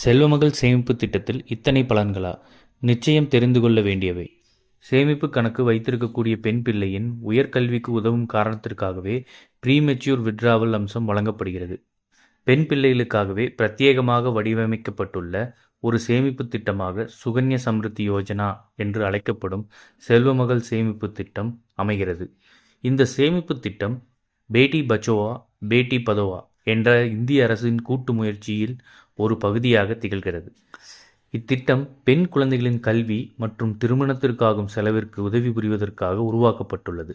செல்வமகள் சேமிப்பு திட்டத்தில் இத்தனை பலன்களா? நிச்சயம் தெரிந்து கொள்ள வேண்டியவை. சேமிப்பு கணக்கு வைத்திருக்கக்கூடிய பெண் பிள்ளையின் உயர்கல்விக்கு உதவும் காரணத்திற்காகவே ப்ரீமெச்சூர் விட்ராவல் அம்சம் வழங்கப்படுகிறது. பெண் பிள்ளைகளுக்காகவே பிரத்யேகமாக வடிவமைக்கப்பட்டுள்ள ஒரு சேமிப்பு திட்டமாக சுகன்ய சம்ருத்தி யோஜனா என்று அழைக்கப்படும் செல்வமகள் சேமிப்பு திட்டம் அமைகிறது. இந்த சேமிப்பு திட்டம் பேட்டி பச்சோவா பேட்டி பதோவா என்ற இந்திய அரசின் கூட்டு முயற்சியில் ஒரு பகுதியாக திகழ்கிறது. இத்திட்டம் பெண் குழந்தைகளின் கல்வி மற்றும் திருமணத்திற்காகும் செலவிற்கு உதவி புரிவதற்காக உருவாக்கப்பட்டுள்ளது.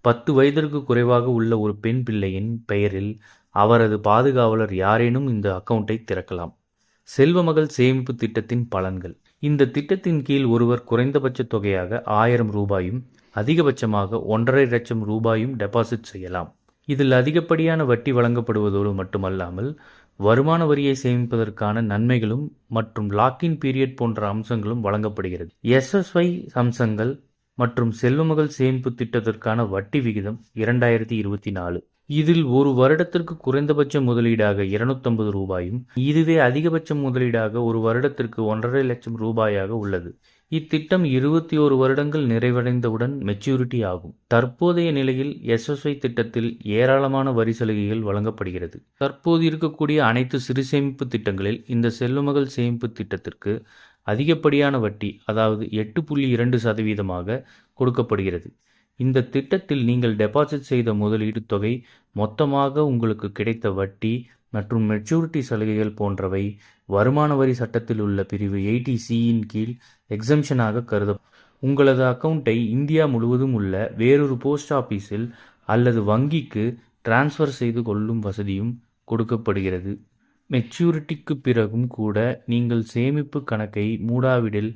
பத்து வயதிற்கு குறைவாக உள்ள ஒரு பெண் பிள்ளையின் பெயரில் அவரது பாதுகாவலர் யாரேனும் இந்த அக்கவுண்டை திறக்கலாம். செல்வமகள் சேமிப்பு திட்டத்தின் பலன்கள். இந்த திட்டத்தின் கீழ் ஒருவர் குறைந்தபட்ச தொகையாக ஆயிரம் ரூபாயும் அதிகபட்சமாக ஒன்றரை லட்சம் ரூபாயும் டெபாசிட் செய்யலாம். இதில் அதிகப்படியான வட்டி வழங்கப்படுவதோடு மட்டுமல்லாமல் வருமான வரியை சேமிப்பதற்கான நன்மைகளும் மற்றும் லாக்கின் பீரியட் போன்ற அம்சங்களும் வழங்கப்படுகிறது. எஸ்எஸ்ஒய் அம்சங்கள் மற்றும் செல்வமகள் சேமிப்பு திட்டத்திற்கான வட்டி விகிதம் இரண்டாயிரத்தி இருபத்தி நாலு. இதில் ஒரு வருடத்திற்கு குறைந்தபட்ச முதலீடாக இருநூத்தம்பது ரூபாயும் இதுவே அதிகபட்ச முதலீடாக ஒரு வருடத்திற்கு ஒன்றரை லட்சம் ரூபாயாக உள்ளது. இத்திட்டம் இருபத்தி ஒரு வருடங்கள் நிறைவடைந்தவுடன் மெச்சூரிட்டி ஆகும். தற்போதைய நிலையில் எஸ்எஸ்ஐ திட்டத்தில் ஏராளமான வரி சலுகைகள் வழங்கப்படுகிறது. தற்போது இருக்கக்கூடிய அனைத்து சிறு சேமிப்பு திட்டங்களில் இந்த செல்லுமகள் சேமிப்பு திட்டத்திற்கு அதிகப்படியான வட்டி அதாவது எட்டு புள்ளி இரண்டு சதவீதமாக கொடுக்கப்படுகிறது. இந்த திட்டத்தில் நீங்கள் டெபாசிட் செய்த முதலீடு தொகை மொத்தமாக உங்களுக்கு கிடைத்த வட்டி மற்றும் மெச்சூரிட்டி சலுகைகள் போன்றவை வருமான வரி சட்டத்தில் உள்ள பிரிவு எயிட்டி சியின் கீழ் எக்ஸம்ஷனாக கருத உங்களது அக்கவுண்டை இந்தியா முழுவதும் உள்ள வேறொரு போஸ்ட் ஆஃபீஸில் அல்லது வங்கிக்கு டிரான்ஸ்ஃபர் செய்து கொள்ளும் வசதியும் கொடுக்கப்படுகிறது. மெச்சூரிட்டிக்கு பிறகும் கூட நீங்கள் சேமிப்பு கணக்கை மூடாவிடில்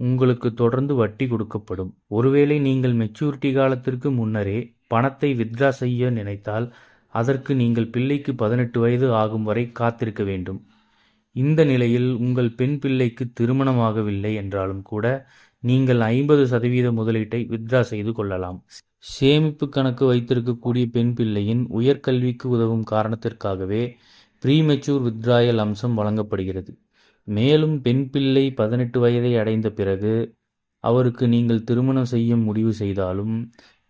உங்களுக்கு தொடர்ந்து வட்டி கொடுக்கப்படும். ஒருவேளை நீங்கள் மெச்சூரிட்டி காலத்திற்கு முன்னரே பணத்தை வித்ரா செய்ய நினைத்தால் அதற்கு நீங்கள் பிள்ளைக்கு பதினெட்டு வயது ஆகும் வரை காத்திருக்க வேண்டும். இந்த நிலையில் உங்கள் பெண் பிள்ளைக்கு திருமணமாகவில்லை என்றாலும் கூட நீங்கள் ஐம்பது சதவீத முதலீட்டை வித்ரா செய்து கொள்ளலாம். சேமிப்பு கணக்கு வைத்திருக்கக்கூடிய பெண் பிள்ளையின் உயர்கல்விக்கு உதவும் காரணத்திற்காகவே ப்ரீமெச்சூர் வித்ராயல் அம்சம் வழங்கப்படுகிறது. மேலும் பெண் பிள்ளை பதினெட்டு வயதை அடைந்த பிறகு அவருக்கு நீங்கள் திருமணம் செய்ய முடிவு செய்தாலும்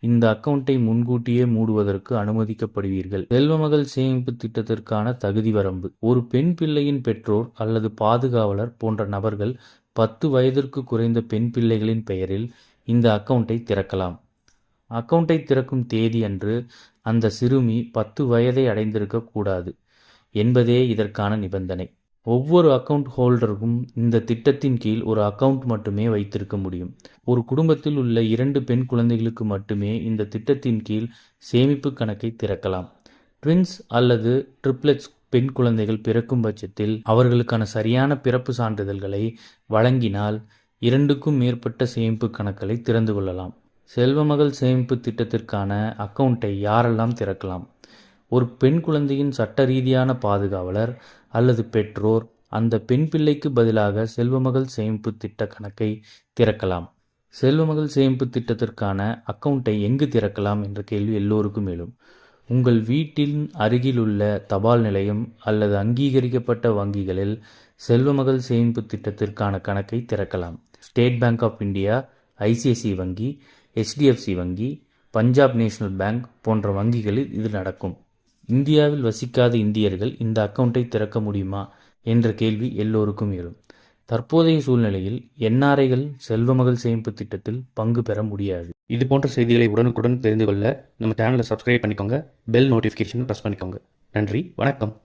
இந்த அக்கவுண்டை முன்கூட்டியே மூடுவதற்கு அனுமதிக்கப்படுவீர்கள். செல்வமகள் சேமிப்பு திட்டத்திற்கான தகுதி வரம்பு. ஒரு பெண் பிள்ளையின் பெற்றோர் அல்லது பாதுகாவலர் போன்ற நபர்கள் பத்து வயதிற்கு குறைந்த பெண் பிள்ளைகளின் பெயரில் இந்த அக்கவுண்டை திறக்கலாம். அக்கவுண்டை திறக்கும் தேதி அன்று அந்த சிறுமி பத்து வயதை அடைந்திருக்கக்கூடாது என்பதே இதற்கான நிபந்தனை. ஒவ்வொரு அக்கவுண்ட் ஹோல்டருக்கும் இந்த திட்டத்தின் கீழ் ஒரு அக்கவுண்ட் மட்டுமே வைத்திருக்க முடியும். ஒரு குடும்பத்தில் உள்ள இரண்டு பெண் குழந்தைகளுக்கு மட்டுமே இந்த திட்டத்தின் கீழ் சேமிப்பு கணக்கை திறக்கலாம். ட்வின்ஸ் அல்லது ட்ரிப்ளெட்ஸ் பெண் குழந்தைகள் பிறக்கும் பட்சத்தில் அவர்களுக்கான சரியான பிறப்பு சான்றிதழ்களை வழங்கினால் இரண்டுக்கும் மேற்பட்ட சேமிப்பு கணக்களை திறந்து கொள்ளலாம். செல்வமகள் சேமிப்பு திட்டத்திற்கான அக்கவுண்ட்டை யாரெல்லாம் திறக்கலாம்? ஒரு பெண் குழந்தையின் சட்ட ரீதியான பாதுகாவலர் அல்லது பெற்றோர் அந்த பெண் பிள்ளைக்கு பதிலாக செல்வமகள் சேமிப்பு திட்ட கணக்கை திறக்கலாம். செல்வமகள் சேமிப்பு திட்டத்திற்கான அக்கௌண்ட்டை எங்கு திறக்கலாம் என்ற கேள்வி எல்லோருக்கும் எழும். உங்கள் வீட்டின் அருகில் உள்ள தபால் நிலையம் அல்லது அங்கீகரிக்கப்பட்ட வங்கிகளில் செல்வமகள் சேமிப்பு திட்டத்திற்கான கணக்கை திறக்கலாம். State bank of India ICICI வங்கி ஹெச்டிஎஃப்சி வங்கி பஞ்சாப் நேஷனல் பேங்க் போன்ற வங்கிகளில் இது நடக்கும். இந்தியாவில் வசிக்காத இந்தியர்கள் இந்த அக்கவுண்டை திறக்க முடியுமா? என்ற கேள்வி எல்லோருக்கும் எழும் தற்போதைய சூழ்நிலையில் என்ஆர்ஐகள் செல்வமகள் சேமிப்பு திட்டத்தில் பங்கு பெற முடியாது. இது போன்ற செய்திகளை உடனுக்குடன் தெரிந்து கொள்ள நம்ம சேனலை சப்ஸ்கிரைப் பண்ணிக்கோங்க. பெல் நோட்டிஃபிகேஷன் ப்ரெஸ் பண்ணிக்கோங்க. நன்றி வணக்கம்.